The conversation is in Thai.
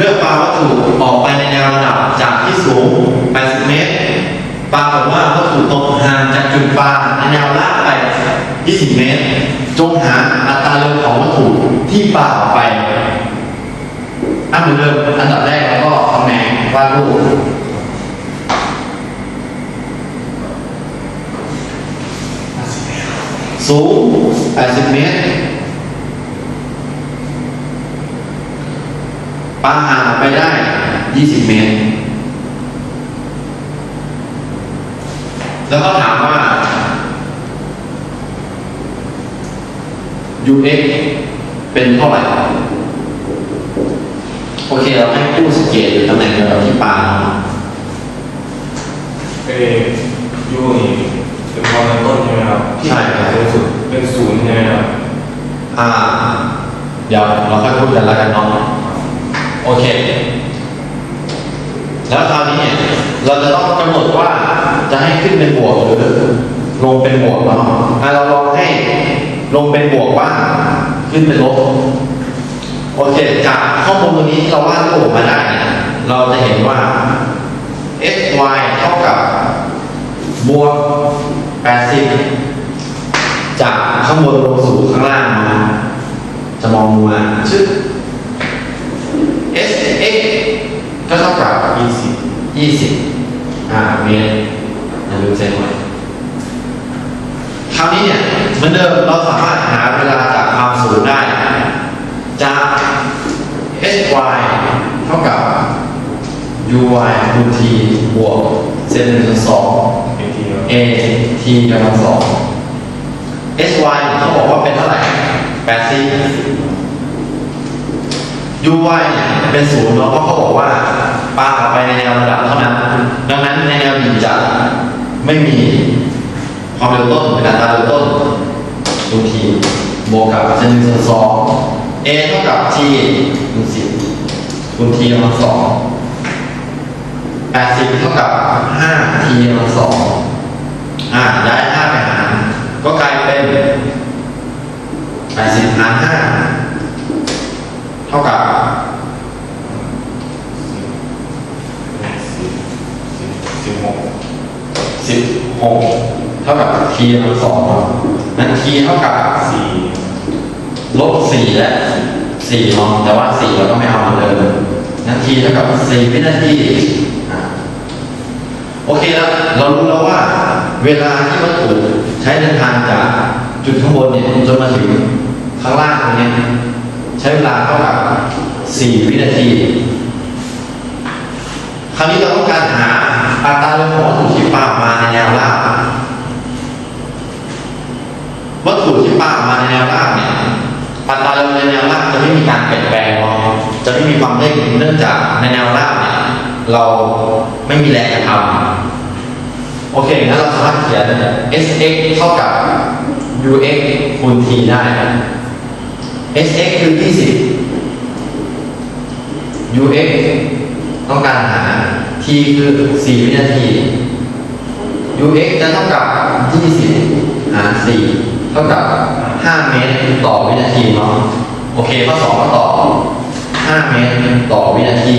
มื่อปาวัตถุออกไปในแนวระดับจากที่สูง 80 เมตร ปรากฏว่าวัตถุตกห่างจากจุดปาในแนวลากไป 20 เมตร จงหาอัตราเร็วของวัตถุที่ปาออกไปอันเหมือนเดิมอันดับแรกแล้วก็ตำแหน่งวาดรูปสูง 80 เมตร ปาห่างไปได้20เมตร แล้วก็ถามว่า ux เป็นเท่าไหร่ โอเค เราให้ผู้สังเกตอยู่ตำแหน่งเดียวกับที่ปาเอยูนี่เป็นความในต้นใช่ไหมครับที่สูงสุดเป็นศูนย์ใช่ไหมครับอ่า เดี๋ยวเราค่อยพูดกันแล้วกันเน้อง โอเค แล้วคราวนี้เนี่ยเราจะต้องกำหนดว่าจะให้ขึ้นเป็นบวกหรือลงเป็นบวกเนาะเราลองให้ลงเป็นบวกบ้างขึ้นเป็นลบโอเคจากข้อมูลตรงนี้ที่เราวาดรูปมาได้ เราจะเห็นว่า x y เท่ากับบวก80 จากข้างบนลงสู่ข้างล่างนะจะมองลงมาชึบ s x ก็เท่ากับ20 20อ่าเมตรอย่าลืมเซนไว้คราวนี้เนี่ยเหมือนเดิมเราสามารถหาเวลาจากความสูงได้ จาก h y เท่ากับ u y คูณ t บวกเซนหนึ่งส่วนสอง a t กำลังสอง s y เขาบอกว่าเป็นเท่าไหร่80 u y เนี่ยเป็นศูนย์เนาะเพราะเขาบอกว่า ปาออกไปในแนวระดับเท่านั้น ดังนั้นในแนวดิ่งจะไม่มีความเร็วต้นเป็นอัตราเร็วต้นคูณ t บวกกับเซนหนึ่งส่วนสอง a เท่ากับ t คูณสิบคูณ t กำลังสอง80เท่ากับ5 t กำลังสองอ่าย้าย5ไปหารก็กลายเป็น80หาร5เท่ากับหก 16 เท่ากับ t กำลังสองนั้น t เท่ากับสี่ลบ 4 และ4เนาะแต่ว่า 4 เราก็ไม่เอาเหมือนเดิมนั้น t เท่ากับ 4 วินาทีโอเคแล้วเรารู้แล้วว่า เวลาที่วัตถุใช้เดินทางจากจุดข้างบนเนี่ยจนมาถึงข้างล่างตรงเนี้ยใช้เวลาเท่ากับ 4 วินาที คราวนี้เราอัตราเร็วของวัตถุที่ปาออกมาในแนวราบ วัตถุที่ปากมาในแนวราบเนี่ยอัตราเร็วในแนวราบจะไม่มีการเปลี่ยนแปลงจะไม่มีความเร่งเนื่องจากในแนวราบเนี่ยเราไม่มีแรงกระทำโอเคงั้นเราสามารถเขียน sx เท่ากับ ux คูณ t ได้ sx คือ 20 ux ต้องการหา t คือ 4 วินาที ux จะเท่ากับ 20 หาร 4 เท่ากับ5เมตรต่อวินาทีเนาะโอเคข้อ2ก็ตอบ5เมตรต่อวินาที